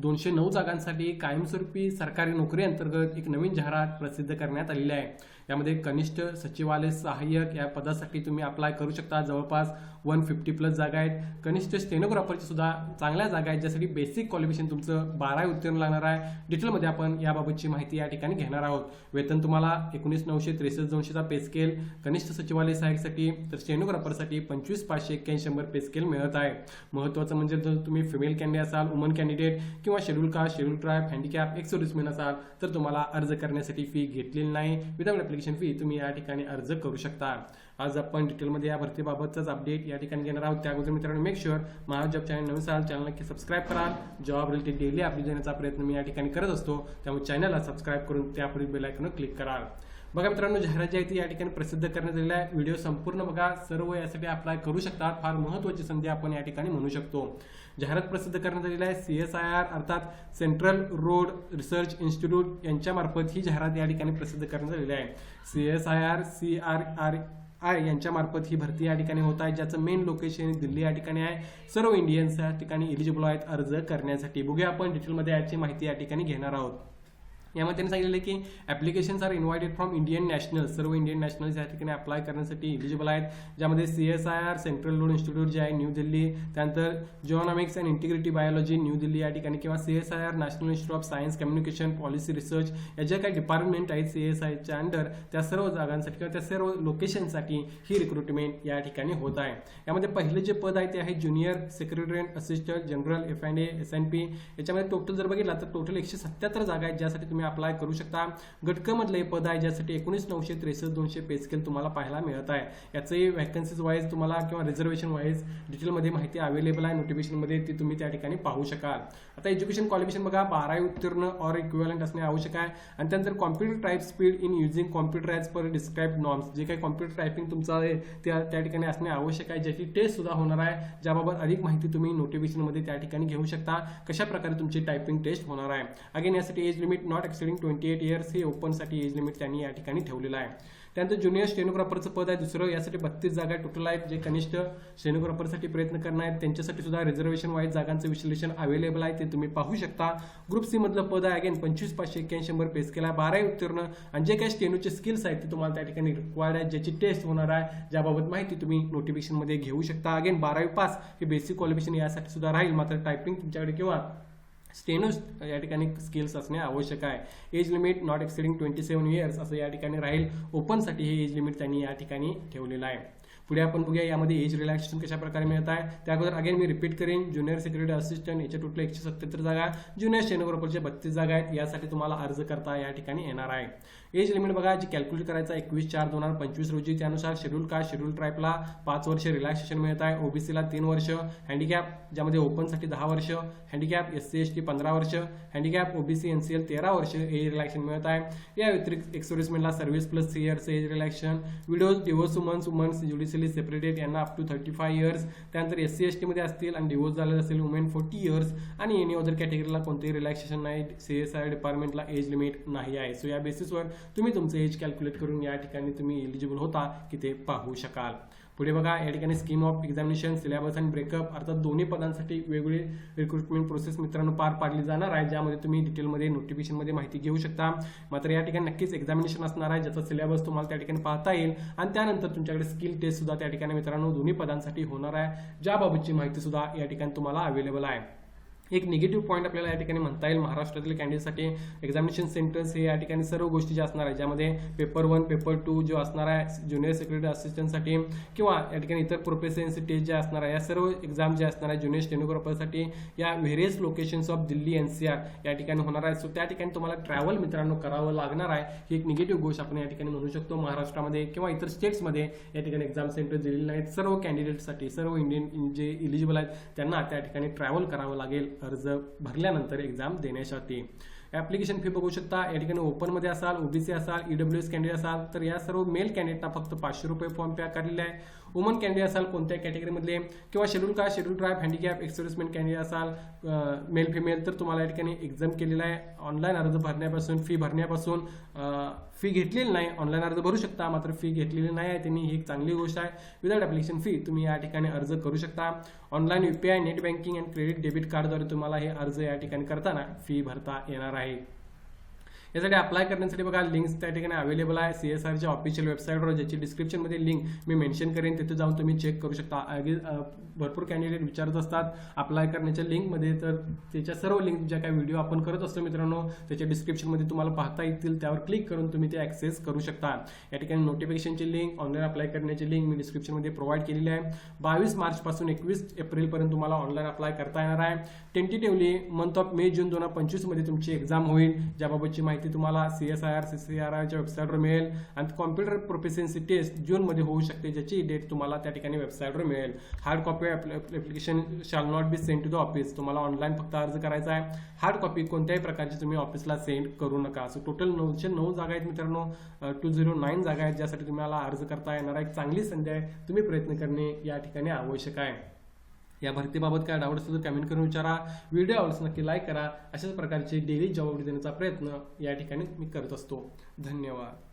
दोनशे नऊ जागांसाठी कायमस्वरूपी सरकारी नोकरी अंतर्गत एक नवीन जाहिरात प्रसिद्ध करण्यात आलेली आहे. यामध्ये कनिष्ठ सचिवालय सहाय्यक या पदासाठी तुम्ही अप्लाय करू शकता. जवळपास वन फिफ्टी प्लस जागा आहेत. कनिष्ठ स्टेनोग्राफरची सुद्धा चांगल्या जागा आहेत ज्यासाठी बेसिक क्वालिफिकेशन तुमचं बारावी उत्तीर्ण लागणार आहे. डिटेलमध्ये आपण याबाबतची माहिती या ठिकाणी घेणार आहोत. वेतन तुम्हाला एकोणीस नऊशे त्रेसष्ट दोनशेचा पे स्केल कनिष्ठ सचिवालय सहाय्यकसाठी तर स्टेनोग्राफरसाठी पंचवीस पाचशे एक्क्याऐंशी शंभर पे स्केल मिळत आहे. महत्त्वाचं म्हणजे जर तुम्ही फिमेल कॅन्डिडेट असाल वुमन कॅन्डिडेट किंवा schedule caste schedule tribe handicap ex serviceman असाल तर तुम्हाला अर्ज करण्यासाठी फी घेतलेली नाही. विदाउट ॲप्लिकेशन फी तुम्ही या ठिकाणी अर्ज करू शकता. आज आपण डिटेलमध्ये या भरतीबाबतचाच अपडेट या ठिकाणी घेणार आहोत. त्या अगोदर मित्रांनो मेक शुअर जॉब चॅनल नवीन असाल चॅनल नक्की सबस्क्राईब कराल. जॉब रिलेटेड डेली अपडेट देण्याचा प्रयत्न मी या ठिकाणी करत असतो. त्यामुळे चॅनलला सबस्क्राईब करून त्यापुढील बेलायकनवर क्लिक कराल. बघा मित्रांनो जाहिरात जी आहे ती या ठिकाणी प्रसिद्ध करण्यात आलेली आहे. व्हिडिओ संपूर्ण बघा. सर्व यासाठी अप्लाय करू शकतात. फार महत्त्वाची संधी आपण या ठिकाणी म्हणू शकतो. जाहिरात प्रसिद्ध करण्यात आलेली आहे. सी एस आय आर अर्थात सेंट्रल रोड रिसर्च इन्स्टिट्यूट यांच्यामार्फत ही जाहिरात या ठिकाणी प्रसिद्ध करण्यात आलेली आहे. C S I R C R R I यांच्यामार्फत ही भरती या ठिकाणी होत आहे ज्याचं मेन लोकेशन दिल्ली या ठिकाणी आहे. सर्व इंडियन्स या ठिकाणी एलिजिबल आहेत अर्ज करण्यासाठी. बघूया आपण डिटेलमध्ये याची माहिती या ठिकाणी घेणार आहोत. यामध्ये त्यांनी सांगितलेलं की applications are invited from Indian national सर्व इंडियन नॅशनल्स या ठिकाणी अप्लाय करण्यासाठी एलिजिबल आहेत. ज्यामध्ये C S I R central road institute जे आहे न्यू दिल्ली त्यानंतर genomics and integrity biology new Delhi या ठिकाणी किंवा C S I R national institute of science communication policy research या ज्या काही डिपार्टमेंट आहेत सी एस आयच्या अंडर त्या सर्व जागांसाठी किंवा त्या सर्व लोकेशनसाठी ही रिक्रुटमेंट या ठिकाणी होत आहे. यामध्ये पहिले जे पद आहे ते आहे junior secretariat assistant general F and S N P याच्यामध्ये टोटल जर बघितला तर टोटल एकशे सत्याहत्तर जागा आहेत ज्यासाठी तुम्ही अप्लाय करू शकता. गटकमधले पद आहे ज्यासाठी एकोणीस नऊशे त्रेसष्ट दोनशे पे स्केल तुम्हाला पाहायला मिळत आहे. याचे व्हॅकन्सीज वाईज तुम्हाला किंवा रिझर्वेशन वाईज डिटेलमध्ये माहिती अवेलेबल आहे. नोटिफिकेशनमध्ये ती तुम्ही त्या ठिकाणी पाहू शकाल. आता एज्युकेशन क्वालिफिकेशन बघा. बारावी उत्तीर्ण ऑर इक्विवलंट असणे आवश्यक आहे. आणि त्यानंतर computer type speed in using computer as per describe norms जे काही कॉम्प्युटर टायपिंग तुमचं आहे त्या त्या ठिकाणी असणे आवश्यक आहे. ज्याची टेस्ट सुद्धा होणार आहे ज्याबाबत अधिक माहिती तुम्ही नोटिफिकेशनमध्ये त्या ठिकाणी घेऊ शकता. कशा प्रकारे तुमची टायपिंग टेस्ट होणार आहे. अगेन यासाठी age limit not exceeding twenty eight years हे ओपनसाठी एज लिमिट त्यांनी या ठिकाणी ठेवलेलं आहे. त्यानंतर ज्युनियर स्टेनोग्राफरचं पद आहे दुसरं यासाठी बत्तीस जागा टोटल आहेत जे कनिष्ठ स्टेनोग्राफरसाठी प्रयत्न करणार आहेत. त्यांच्यासाठी सुद्धा रिझर्वेशन वाईज जागांचं विश्लेषण अवेलेबल आहे ते तुम्ही पाहू शकता. ग्रुप सी मधलं पद आहे अगेन पंचवीस पाचशे एक्क्याऐंशी नंबर पेस केला. बारावी उत्तीर्ण आणि जे काही स्टेनोचे स्किल्स आहेत ते तुम्हाला त्या ठिकाणी रिक्वायर्ड आहेत ज्याची टेस्ट होणार आहे ज्याबाबत माहिती तुम्ही नोटिफिकेशनमध्ये घेऊ शकता. अगेन बारावी पास हे बेसिक क्वालिफिकेशन यासाठी सुद्धा राहील. मात्र टायपिंग तुमच्याकडे किंवा स्टेनोज या ठिकाणी स्किल्स असणे आवश्यक आहे. Age limit not exceeding twenty seven years असं या ठिकाणी राहील. ओपनसाठी हे एज लिमिट त्यांनी या ठिकाणी ठेवलेलं आहे. पुढे आपण बघूया यामध्ये एज रिलॅक्सेशन कशा प्रकारे मिळत आहे. त्या अगोदर अगेन मी रिपीट करेन. ज्युनियर सेक्रेटरी असिस्टंट याच्या टोटल एकशे सत्याहत्तर जागा. ज्युनियर स्टेनोग्राफरचे बत्तीस जागा आहेत. यासाठी तुम्हाला अर्ज करता या ठिकाणी येणार आहे. एज लिमिट बघा जी कॅल्क्युलेट करायचा एकवीस चार दोन हजार पंचवीस रोजी. त्यानुसार शेड्यूल कास्ट शेड्यूल ट्राईपला पाच वर्ष रिलॅक्सेशन मिळत आहे. ओबीसीला तीन वर्ष. हँडिकॅप ज्यामध्ये ओपनसाठी दहा वर्ष. Handicap S C S T पंधरा वर्ष. Handicap OBC N C L तेरा वर्ष एज रिलॅक्शन मिळत आहे. या व्यतिरिक्त एक्सोरिसमेंटला service plus three years age relaxation widows divorce womens womens judicial separated यांना up to thirty five years त्यानंतर एस सी एस टीमध्ये असतील आणि डिवोर्स झालेले असेल वुमेन फोर्टी इयर्स आणि एनी अदर कॅटेगरीला कोणतेही रिलॅक्सेशन नाही. सी एस आय डिपार्टमेंटला एज लिमिट नाही आहे. सो या बेसिसवर तुम्ही तुमचं एज कॅल्क्युलेट करून या ठिकाणी तुम्ही एलिजिबल होता की ते पाहू शकाल. पुढे बघा या ठिकाणी स्कीम ऑफ एक्झामिनेशन सिलेबस आणि ब्रेकअप अर्थात दोन्ही पदांसाठी वेगवेगळी रिक्रुटमेंट प्रोसेस मित्रांनो पार पाडली जाणार आहे ज्यामध्ये तुम्ही डिटेलमध्ये नोटिफिकेशनमध्ये माहिती घेऊ शकता. मात्र या ठिकाणी नक्कीच एक्झामिनेशन असणार आहे ज्याचा सिलेबस तुम्हाला त्या ठिकाणी पाहता येईल. आणि त्यानंतर तुमच्याकडे स्किल टेस्ट सुद्धा त्या ठिकाणी मित्रांनो दोन्ही पदांसाठी होणार आहे. ज्याबाबतची माहिती सुद्धा या ठिकाणी तुम्हाला अवेलेबल आहे. एक निगेटिव्ह पॉईंट आपल्याला या ठिकाणी म्हणता येईल. महाराष्ट्रातील कॅन्डिडेटसाठी एक्झामिनेशन सेंटर्स हे या ठिकाणी सर्व गोष्टी ज्या असणार आहे ज्यामध्ये पेपर वन पेपर टू जो असणार आहे ज्युनियर सेक्रेटरी असिस्टंटसाठी किंवा या ठिकाणी इतर प्रोफेशनसी टेस्ट जे असणार आहे या सर्व एक्झाम जे असणार आहे ज्युनियर स्टेनोग्राफरसाठी या various locations of Delhi N C R या ठिकाणी होणार आहे. सो त्या ठिकाणी तुम्हाला ट्रॅव्हल मित्रांनो करावं लागणार आहे. ही एक निगेटिव्ह गोष्ट आपण या ठिकाणी म्हणू शकतो. महाराष्ट्रामध्ये किंवा इतर स्टेट्समध्ये या ठिकाणी एक्झाम सेंटर दिलेले नाहीत. सर्व कॅन्डिडेटसाठी सर्व इंडियन जे इलिजिबल आहेत त्यांना त्या ठिकाणी ट्रॅव्हल करावं लागेल. अर्ज भरल्यानंतर एक्झाम देण्यासाठी. ॲप्लिकेशन फी बघू शकता. या ठिकाणी ओपनमध्ये असाल ओबीसी असाल ईडब्ल्यू एस कॅन्डिडेट असाल तर या सर्व मेल कॅन्डिडेटना फक्त पाचशे रुपये फॉर्म पे आकारलेले आहे. वुमन कॅन्डिडेट असाल कोणत्या कॅटेगरीमधले किंवा शेड्यूल का schedule tribe handicap ex servicemen candidate असाल मेल फिमेल तर तुम्हाला या ठिकाणी एक्झाम केलेला आहे. ऑनलाईन अर्ज भरण्यापासून फी भरण्यापासून फी घेतलेली नाही. ऑनलाईन अर्ज भरू शकता मात्र फी घेतलेली नाही आहे त्यांनी. ही एक चांगली गोष्ट आहे. विदाउट ॲप्लिकेशन फी तुम्ही या ठिकाणी अर्ज करू शकता. Online U P I net banking and credit debit कार्डद्वारे तुम्हाला हे अर्ज या ठिकाणी करताना फी भरता येणार आहे. यासाठी अप्लाय करण्यासाठी बघा लिंक्स त्या ठिकाणी अवेलेबल आहे. सी एस आरच्या ऑफिशियल वेबसाईटवर ज्याची डिस्क्रिप्शनमध्ये लिंक मी मेन्शन करेन तिथे जाऊन तुम्ही चेक करू शकता. भरपूर कॅन्डिडेट विचारत असतात. अप्लाय करण्याच्या लिंकमध्ये तर त्याच्या सर्व लिंक ज्या काही व्हिडिओ आपण करत असतो मित्रांनो त्याच्या डिस्क्रिप्शनमध्ये तुम्हाला पाहता येतील. त्यावर क्लिक करून तुम्ही ते ॲक्सेस करू शकता. या ठिकाणी नोटिफिकेशनची लिंक ऑनलाईन अप्लाय करण्याची लिंक मी डिस्क्रिप्शनमध्ये प्रोव्हाइड केलेली आहे. बावीस मार्चपासून एकवीस एप्रिलपर्यंत तुम्हाला ऑनलाईन अप्लाय करता येणार आहे. Tentatively month of May June दोन हजार पंचवीसमध्ये तुमची एक्झाम होईल. ज्याबाबतची माहिती तुम्हाला C S I R C C R आयच्या वेबसाईटवर मिळेल. आणि कॉम्प्युटर प्रोफिशियन्सी टेस्ट जूनमध्ये होऊ शकते ज्याची डेट तुम्हाला त्या ठिकाणी वेबसाईटवर मिळेल. Hard copy application shall not be send to the office तुम्हाला ऑनलाईन फक्त अर्ज करायचा आहे. हार्ड कॉपी कोणत्याही प्रकारची तुम्ही ऑफिसला सेंड करू नका. सो टोटल नऊशे नऊ जागा आहेत मित्रांनो. टू झिरो नाईन जागा आहेत ज्यासाठी तुम्हाला अर्ज करता येणार एक चांगली संधी आहे. तुम्ही प्रयत्न करणे या ठिकाणी आवश्यक आहे. या भरतीबाबत काय डाऊट असेल तर कमेंट करून विचारा. व्हिडिओ आवडल्यास नक्की लाईक करा. अशाच प्रकारचे डेली जॉब देण्याचा प्रयत्न या ठिकाणी मी करत असतो. धन्यवाद.